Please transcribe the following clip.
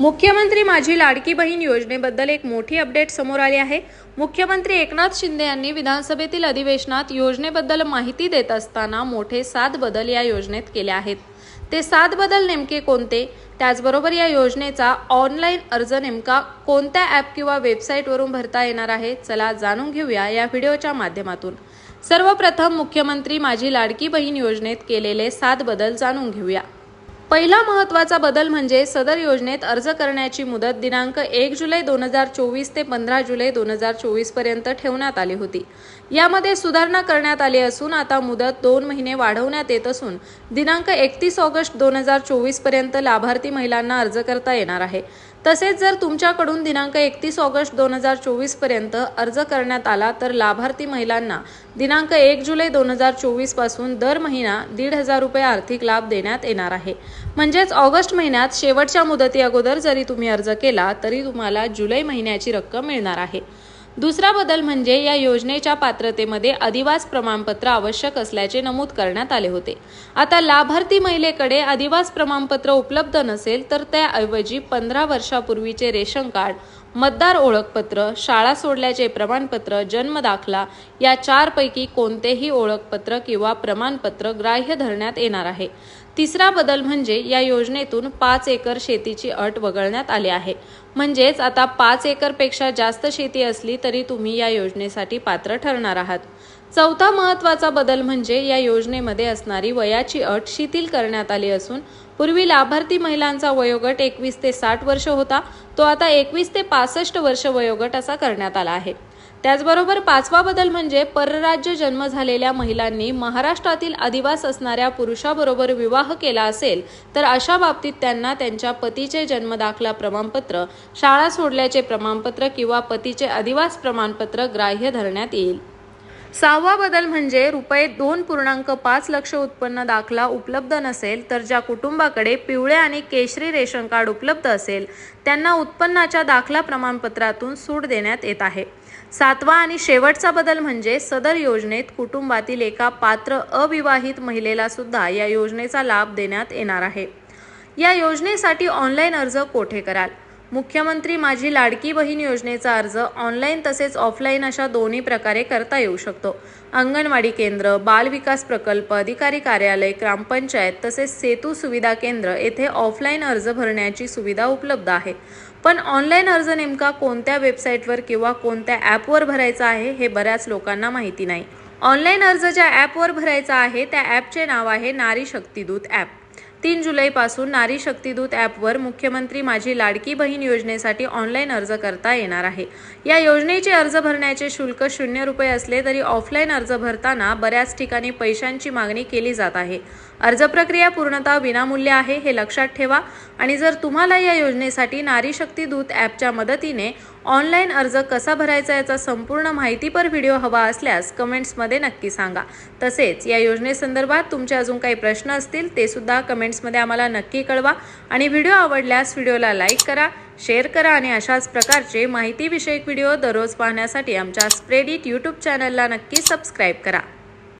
मुख्यमंत्री माझी लाडकी बहीण योजनेबद्दल एक मोठी अपडेट समोर आली आहे. मुख्यमंत्री एकनाथ शिंदे यांनी विधानसभेतील अधिवेशनात योजनेबद्दल माहिती देत असताना मोठे सात बदल या योजनेत केले आहेत. ते सात बदल नेमके कोणते? त्याचबरोबर या योजनेचा ऑनलाईन अर्ज नेमका कोणत्या ॲप किंवा वेबसाईटवरून भरता येणार आहे? चला जाणून घेऊया या व्हिडिओच्या माध्यमातून. सर्वप्रथम मुख्यमंत्री माझी लाडकी बहीण योजनेत केलेले सात बदल जाणून घेऊया. पहिला महत्त्वाचा बदल म्हणजे सदर योजनेत अर्ज करण्याची मुदत दिनांक एक जुलै दोन हजार चोवीस ते पंधरा जुलै दोन हजार चोवीसपर्यंत ठेवण्यात आली होती. यामध्ये सुधारणा करण्यात आली असून आता मुदत दोन महिने वाढवण्यात येत असून दिनांक एकतीस ऑगस्ट दोन हजार चोवीसपर्यंत लाभार्थी महिलांना अर्ज करता येणार आहे. तसेच जर तुमच्याकडून दिनांक एकतीस ऑगस्ट दोन हजार चोवीसपर्यंत अर्ज करण्यात आला तर लाभार्थी महिलांना दिनांक एक जुलै दोन हजार चोवीसपासून दर महिना दीड हजार रुपये आर्थिक लाभ देण्यात येणार आहे. म्हणजेच ऑगस्ट महिन्यात शेवटच्या मुदती अगोदर जरी तुम्ही अर्ज केला तरी तुम्हाला जुलै महिन्याची रक्कम मिळणार आहे. दुसरा बदल म्हणजे या योजनेच्या पात्रतेमध्ये अधिवास प्रमाणपत्र आवश्यक असल्याचे नमूद करण्यात आले होते. आता लाभार्थी महिलेकडे अधिवास प्रमाणपत्र उपलब्ध नसेल तर त्याऐवजी पंधरा वर्षापूर्वीचे रेशन कार्ड मतदार ओळखपत्र शाळा सोडल्याचे प्रमाणपत्र जन्म दाखला या चारपैकी कोणतेही ओळखपत्र किंवा प्रमाणपत्र ग्राह्य धरण्यात येणार आहे. तिसरा बदल म्हणजे या योजनेतून पाच एकर शेतीची अट वगळण्यात आली आहे. म्हणजेच आता पाच एकरपेक्षा जास्त शेती असली तरी तुम्ही या योजनेसाठी पात्र ठरणार आहात. चौथा महत्त्वाचा बदल म्हणजे या योजनेमध्ये असणारी वयाची अट शिथिल करण्यात आली असून पूर्वी लाभार्थी महिलांचा वयोगट एकवीस ते साठ वर्ष होता तो आता एकवीस ते पासष्ट वर्ष वयोगट असा करण्यात आला आहे. त्याचबरोबर पाचवा बदल म्हणजे परराज्य जन्म झालेल्या महिलांनी महाराष्ट्रातील अधिवास असणाऱ्या पुरुषाबरोबर विवाह केला असेल तर अशा बाबतीत त्यांना त्यांच्या पतीचे जन्मदाखला प्रमाणपत्र शाळा सोडल्याचे प्रमाणपत्र किंवा पतीचे अधिवास प्रमाणपत्र ग्राह्य धरण्यात येईल. सहावा बदल म्हणजे रुपये दोन पूर्णांक पाच लक्ष उत्पन्न दाखला उपलब्ध नसेल तर ज्या कुटुंबाकडे पिवळे आणि केशरी रेशन कार्ड उपलब्ध असेल त्यांना उत्पन्नाच्या दाखला प्रमाणपत्रातून सूट देण्यात येत आहे. सातवा आणि शेवटचा बदल म्हणजे सदर योजनेत कुटुंबातील एका पात्र अविवाहित महिलेला सुद्धा या योजनेचा लाभ देण्यात येणार आहे. या योजनेसाठी ऑनलाईन अर्ज कोठे कराल? मुख्यमंत्री माझी लाडकी बहीण योजनेचा अर्ज ऑनलाईन तसेच ऑफलाईन अशा दोन्ही प्रकारे करता येऊ शकतो. अंगणवाडी केंद्र बाल विकास प्रकल्प अधिकारी कार्यालय ग्रामपंचायत तसेच सेतू सुविधा केंद्र येथे ऑफलाईन अर्ज भरण्याची सुविधा उपलब्ध आहे. पण ऑनलाईन अर्ज नेमका कोणत्या वेबसाईटवर किंवा कोणत्या ॲपवर भरायचा आहे हे बऱ्याच लोकांना माहिती नाही. ऑनलाईन अर्ज ज्या ॲपवर भरायचा आहे त्या ॲपचे नाव आहे नारी शक्तिदूत ॲप. तीन जुलैपासून नारी शक्तीदूत ॲपवर मुख्यमंत्री माझी लाडकी बहीण योजनेसाठी ऑनलाईन अर्ज करता येणार आहे. या योजनेचे अर्ज भरण्याचे शुल्क शून्य रुपये असले तरी ऑफलाईन अर्ज भरताना बऱ्याच ठिकाणी पैशांची मागणी केली जात आहे. अर्ज प्रक्रिया पूर्णतः विनामूल्य आहे हे लक्षात ठेवा आणि जर तुम्हाला या योजनेसाठी नारी शक्ती दूत ॲपच्या मदतीने ऑनलाईन अर्ज कसा भरायचा याचा संपूर्ण माहितीपर व्हिडिओ हवा असल्यास कमेंट्समध्ये नक्की सांगा. तसेच या योजनेसंदर्भात तुमचे अजून काही प्रश्न असतील ते सुद्धा कमेंट्समध्ये आम्हाला नक्की कळवा आणि व्हिडिओ आवडल्यास व्हिडिओला लाईक करा शेअर करा आणि अशाच प्रकारचे माहितीविषयक व्हिडिओ दररोज पाहण्यासाठी आमच्या स्प्रेडिट यूट्यूब चॅनलला नक्की सबस्क्राईब करा.